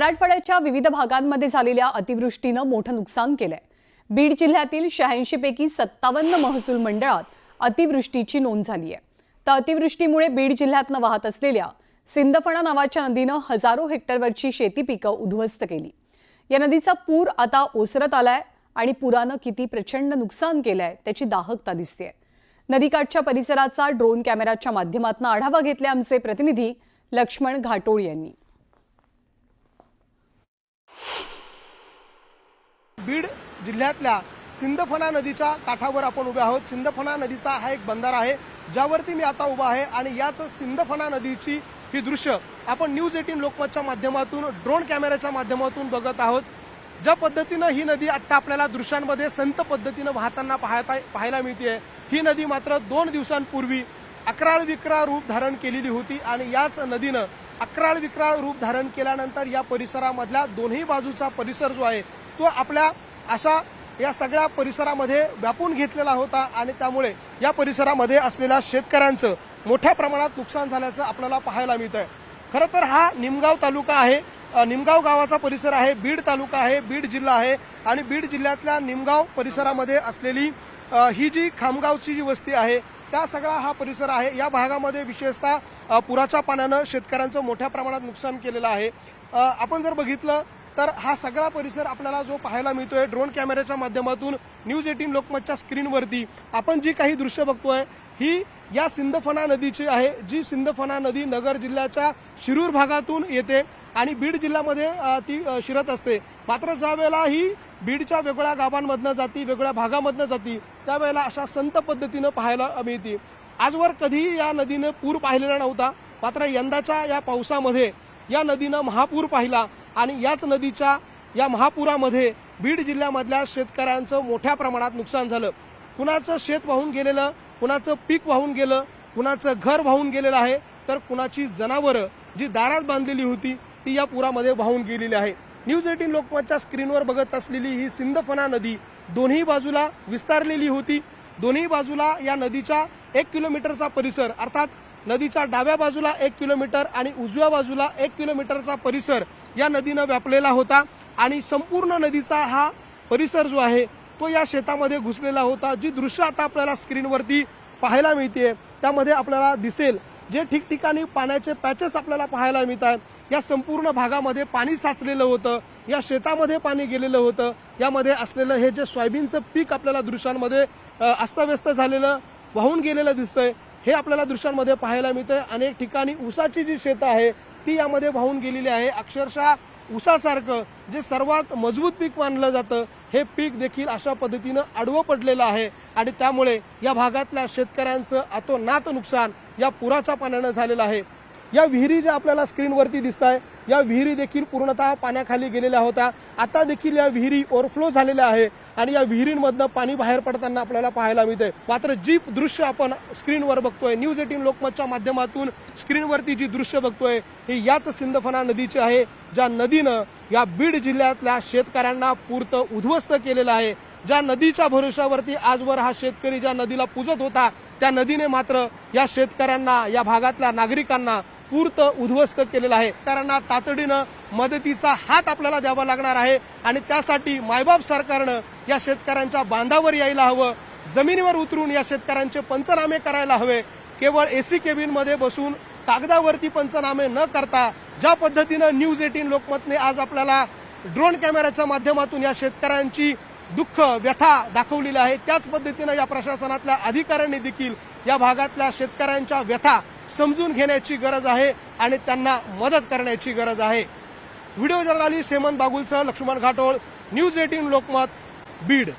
मराठवाड्याच्या विविध भागांमध्ये झालेल्या अतिवृष्टीनं मोठं नुकसान केलंय. बीड जिल्ह्यातील शहाऐंशी पैकी सत्तावन्न महसूल मंडळात अतिवृष्टीची नोंद झाली आहे तर अतिवृष्टीमुळे बीड जिल्ह्यातनं वाहत असलेल्या सिंदफणा नावाच्या नदीनं हजारो हेक्टरवरची शेती पिकं उद्ध्वस्त केली. या नदीचा पूर आता ओसरत आलाय आणि पुरानं किती प्रचंड नुकसान केलंय त्याची दाहकता दिसतेय. नदीकाठच्या परिसराचा ड्रोन कॅमेराच्या माध्यमातून आढावा घेतले आमचे प्रतिनिधी लक्ष्मण घाटोळ यांनी. बीड जिल्ह्यातल्या सिंदफणा नदीच्या काठावर आपण उभे आहोत. सिंदफणा नदीचा हा एक बंधारा आहे ज्यावरती मी आता उभा आहे आणि याच सिंदफणा नदीची ही दृश्य आपण न्यूज एटीन लोकमतच्या माध्यमातून ड्रोन कॅमेऱ्याच्या माध्यमातून बघत आहोत. ज्या पद्धतीनं ही नदी आत्ता आपल्याला दृश्यांमध्ये संत पद्धतीनं वाहताना पाहता पाहायला मिळते ही नदी मात्र दोन दिवसांपूर्वी अकराळ विक्रा रूप धारण केलेली होती आणि याच नदीनं अकराळ विक्राळ रूप धारण केल्यानंतर या परिसरामधल्या दोन्ही बाजूचा परिसर जो आहे तो आपल्या अशा या सगळ्या परिसरामध्ये व्यापून घेतलेला होता आणि त्यामुळे या परिसरामध्ये असलेल्या शेतकऱ्यांचं मोठ्या प्रमाणात नुकसान झाल्याचं आपल्याला पाहायला मिळत आहे खरं तर हा निमगाव तालुका आहे. निमगाव गावाचा परिसर आहे बीड तालुका आहे बीड जिल्हा आहे आणि बीड जिल्ह्यातल्या निमगाव परिसरामध्ये असलेली ही जी खामगावची जी वस्ती आहे त्या सगळा हा परिसर आहे. या भागामध्ये विशेषतः पुराच्या पाण्यानं शेतकऱ्यांचं मोठ्या प्रमाणात नुकसान केलेलं आहे. आपण जर बघितलं तर हा सगळा परिसर आपल्याला जो पाहायला मिळतोय ड्रोन कॅमेऱ्याच्या माध्यमातून न्यूज एटीन लोकमतच्या स्क्रीनवरती आपण जी काही दृश्य बघतोय ही या सिंदफणा नदीची आहे जी सिंदफणा नदी नगर जिल्ह्याच्या शिरूर भागातून येते आणि बीड जिल्ह्यामध्ये ती शिरत असते. मात्र ज्या वेळेला ही बीडच्या वेगळ्या गावांमधनं जाती वेगळ्या भागामधनं जाती त्यावेळेला अशा संत पद्धतीनं पाहायला मिळते. आजवर कधीही या नदीनं पूर पाहिलेला नव्हता. मात्र यंदाच्या या पावसामध्ये या नदीनं महापूर पाहिला आणि याच नदीच्या या महापुरामध्ये बीड जिल्ह्यामधल्या शेतकऱ्यांचं मोठ्या प्रमाणात नुकसान झालं. कुणाचं शेत वाहून गेलेलं कुणाचं पीक वाहून गेलं कुणाचं घर वाहून गेलेलं आहे तर कुणाची जनावरं जी दारात बांधलेली होती ती या पुरामध्ये वाहून गेलेली आहे. न्यूज एटीन लोकमतच्या स्क्रीनवर बघत असलेली ही सिंदफना नदी दोन्ही बाजूला विस्तारलेली होती. दोन्ही बाजूला या नदीच्या एक किलोमीटरचा परिसर अर्थात नदीच्या डाव्या बाजूला एक किलोमीटर आणि उजव्या बाजूला एक किलोमीटरचा परिसर या नदीनं व्यापलेला होता आणि संपूर्ण नदीचा हा परिसर जो आहे तो या शेतामध्ये घुसलेला होता जी दृश्य आता आपल्याला स्क्रीनवरती पाहायला मिळते त्यामध्ये आपल्याला दिसेल जे ठिकठिकाणी पाण्याचे पॅचेस आपल्याला पाहायला मिळत आहेत या संपूर्ण भागामध्ये पाणी साचलेलं होतं या शेतामध्ये पाणी गेलेलं होतं यामध्ये असलेलं हे जे सोयाबीनचं पीक आपल्याला दृश्यांमध्ये अस्तव्यस्त झालेलं वाहून गेलेलं दिसतंय हे आपल्याला दृश्यांमध्ये पाहायला मिळतंय. अनेक ठिकाणी ऊसाची जी शेतं आहे ती यामध्ये वाहून गेलेली आहे. अक्षरशः ऊसासारखं जे सर्वात मजबूत पीक मानलं जातं हे पीक देखील अशा पद्धतीनं आडवं पडलेलं आहे. आणि त्यामुळे या भागातल्या शेतकऱ्यांचं अतोनात नुकसान या पुराच्या पाण्यानं झालेला आहे. या विहिरी ज्या आपल्याला स्क्रीनवरती दिसत आहे या विहिरी देखील पूर्णतः पाण्याखाली गेलेल्या होत्या. आता देखील या विहिरी ओव्हरफ्लो झालेल्या आहे आणि या विहिरींमधनं पाणी बाहेर पडताना आपल्याला पाहायला मिळते मात्र जी दृश्य आपण स्क्रीनवर बघतोय. न्यूज एटीन लोकमतच्या माध्यमातून स्क्रीनवरती जी दृश्य बघतोय हे याच सिंदफना नदीची आहे ज्या नदीनं या बीड जिल्ह्यातल्या शेतकऱ्यांना पुरतं उद्ध्वस्त केलेलं आहे. ज्या नदीच्या भरोशावरती आजवर हा शेतकरी ज्या नदीला पूजत होता त्या नदीने मात्र या शेतकऱ्यांना या भागातल्या नागरिकांना पूर्त उद्ध्वस्त केलेलं आहे. त्यांना तातडीनं मदतीचा हात आपल्याला द्यावा लागणार आहे आणि त्यासाठी मायबाप सरकारनं या शेतकऱ्यांच्या बांधावर यायला हवं जमिनीवर उतरून या शेतकऱ्यांचे पंचनामे करायला हवे. केवळ एसी केबिनमध्ये बसून कागदावरती पंचनामे न करता ज्या पद्धतीनं न्यूज एटीन लोकमतने आज आपल्याला ड्रोन कॅमेऱ्याच्या माध्यमातून या शेतकऱ्यांची दुःख व्यथा दाखवलेली आहे त्याच पद्धतीनं या प्रशासनातल्या अधिकाऱ्यांनी देखील या भागातल्या शेतकऱ्यांच्या व्यथा समजून घेण्याची गरज आहे आणि त्यांना मदत करण्याची गरज आहे. व्हिडिओ जर्नालिस्ट हेमंत बागुलसह लक्ष्मण घाटोळ न्यूज एटीन लोकमत बीड.